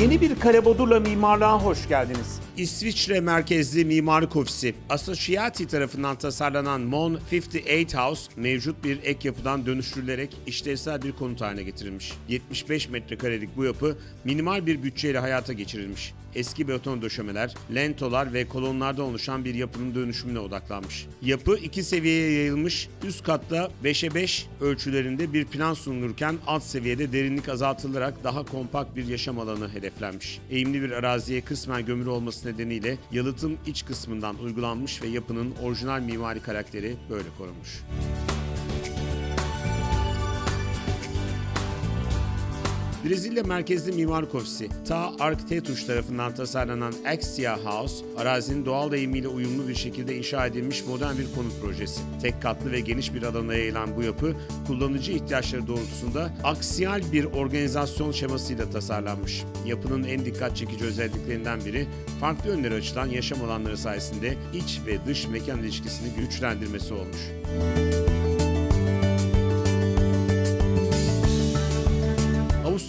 Yeni bir Karabodurla mimarlığa hoş geldiniz. İsviçre merkezli mimarlık ofisi Associati tarafından tasarlanan Mon 58 House mevcut bir ek yapıdan dönüştürülerek işlevsel bir konut haline getirilmiş. 75 metrekarelik bu yapı minimal bir bütçeyle hayata geçirilmiş. Eski beton döşemeler, lentolar ve kolonlardan oluşan bir yapının dönüşümüne odaklanmış. Yapı iki seviyeye yayılmış, üst katta 5'e 5 ölçülerinde bir plan sunulurken alt seviyede derinlik azaltılarak daha kompakt bir yaşam alanı hedeflenmiş. Eğimli bir araziye kısmen gömülü olması nedeniyle yalıtım iç kısmından uygulanmış ve yapının orijinal mimari karakteri böyle korunmuş. Brezilya merkezli mimarlık ofisi Ta Arquitetus tarafından tasarlanan Axia House, arazinin doğal eğimiyle uyumlu bir şekilde inşa edilmiş modern bir konut projesi. Tek katlı ve geniş bir alana yayılan bu yapı, kullanıcı ihtiyaçları doğrultusunda aksiyal bir organizasyon şemasıyla tasarlanmış. Yapının en dikkat çekici özelliklerinden biri, farklı yönleri açılan yaşam alanları sayesinde iç ve dış mekan ilişkisini güçlendirmesi olmuş.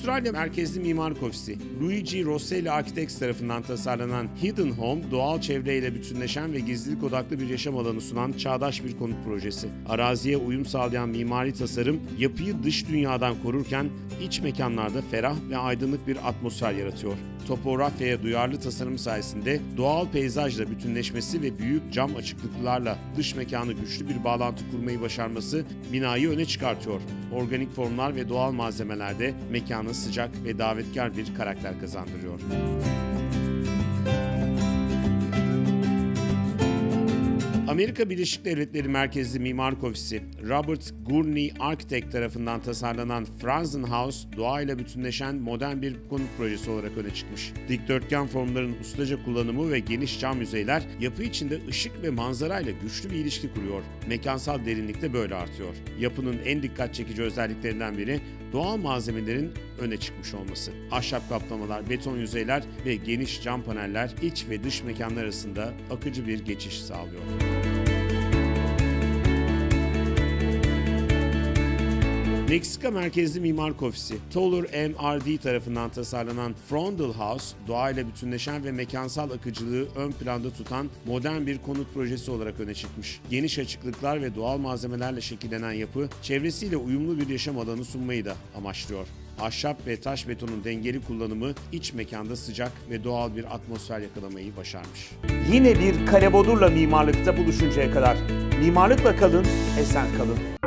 Avustralya merkezli mimarlık ofisi Luigi Rosselli Architects tarafından tasarlanan Hidden Home, doğal çevreyle bütünleşen ve gizlilik odaklı bir yaşam alanı sunan çağdaş bir konut projesi. Araziye uyum sağlayan mimari tasarım, yapıyı dış dünyadan korurken iç mekanlarda ferah ve aydınlık bir atmosfer yaratıyor. Topografyaya duyarlı tasarım sayesinde doğal peyzajla bütünleşmesi ve büyük cam açıklıklarla dış mekanı güçlü bir bağlantı kurmayı başarması binayı öne çıkartıyor. Organik formlar ve doğal malzemelerde mekanı sıcak ve davetkar bir karakter kazandırıyor. Amerika Birleşik Devletleri merkezli mimarlık ofisi Robert Gurney Architect tarafından tasarlanan Franzen House doğayla bütünleşen modern bir konut projesi olarak öne çıkmış. Dikdörtgen formların ustaca kullanımı ve geniş cam yüzeyler yapı içinde ışık ve manzarayla güçlü bir ilişki kuruyor. Mekansal derinlik de böyle artıyor. Yapının en dikkat çekici özelliklerinden biri doğal malzemelerin öne çıkmış olması. Ahşap kaplamalar, beton yüzeyler ve geniş cam paneller iç ve dış mekanlar arasında akıcı bir geçiş sağlıyor. Meksika merkezli mimarlık ofisi Toller MRD tarafından tasarlanan Frondel House, doğayla bütünleşen ve mekansal akıcılığı ön planda tutan modern bir konut projesi olarak öne çıkmış. Geniş açıklıklar ve doğal malzemelerle şekillenen yapı, çevresiyle uyumlu bir yaşam alanı sunmayı da amaçlıyor. Ahşap ve taş betonun dengeli kullanımı iç mekanda sıcak ve doğal bir atmosfer yakalamayı başarmış. Yine bir Karebodur'la mimarlıkta buluşuncaya kadar mimarlıkla kalın, esen kalın.